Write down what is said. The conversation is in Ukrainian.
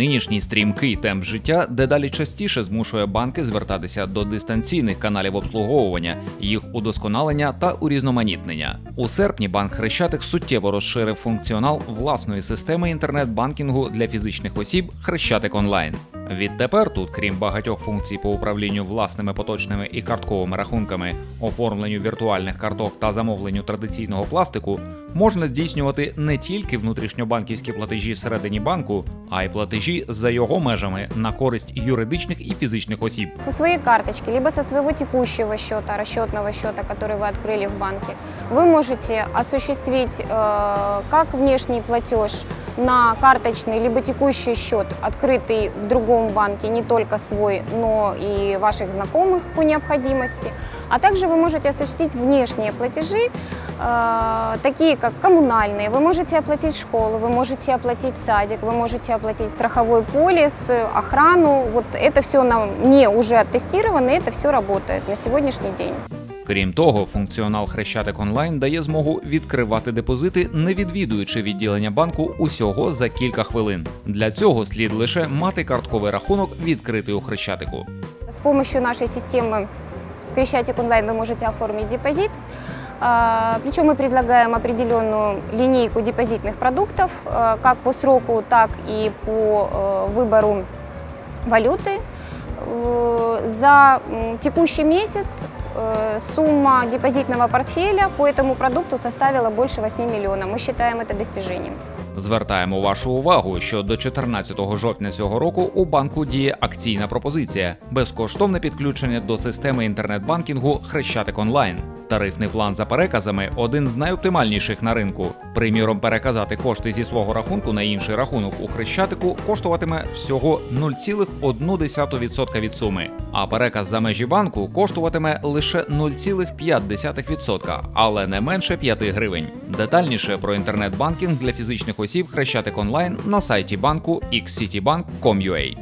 Нинішній стрімкий темп життя дедалі частіше змушує банки звертатися до дистанційних каналів обслуговування, їх удосконалення та урізноманітнення. У серпні банк Хрещатик суттєво розширив функціонал власної системи інтернет-банкінгу для фізичних осіб Хрещатик онлайн. Відтепер тут, крім багатьох функцій по управлінню власними поточними і картковими рахунками, оформленню віртуальних карток та замовленню традиційного пластику, можна здійснювати не тільки внутрішньобанківські платежі всередині банку, а й платежі за його межами на користь юридичних і фізичних осіб. Со своей карточки, либо со своего текущего счета, расчетного счета, который вы открыли в банке, вы можете осуществить э, как внешний платеж На карточный, либо текущий счет, открытый в другом банке, не только свой, но и ваших знакомых по необходимости. А также вы можете осуществить внешние платежи, э, такие как коммунальные. Вы можете оплатить школу, вы можете оплатить садик, вы можете оплатить страховой полис, э, охрану. Вот это все на мне уже оттестировано, и это все работает на сегодняшний день. Крім того, функціонал Хрещатик онлайн дає змогу відкривати депозити, не відвідуючи відділення банку усього за кілька хвилин. Для цього слід лише мати картковий рахунок відкритий у Хрещатику. С помощью нашей системы Крещатик онлайн вы можете оформить депозит. А, Причем мы предлагаем определенную линейку депозитных продуктов, а, как по сроку, так и по э, выбору валюты. Э, За м, текущий месяц э, сумма депозитного портфеля по этому продукту составила больше 8 миллионов. Мы считаем это достижением. Звертаємо вашу увагу, що до 14 жовтня цього року у банку діє акційна пропозиція безкоштовне підключення до системи інтернет-банкінгу Хрещатик онлайн. Тарифний план за переказами один з найоптимальніших на ринку. Приміром, переказати кошти зі свого рахунку на інший рахунок у Хрещатику коштуватиме всього 0,1% від суми, а переказ за межі банку коштуватиме лише 0,5%, але не менше 5 гривень. Детальніше про інтернет-банкінг для фізичних осіб Хрещатик онлайн на сайті банку xcitybank.com.ua.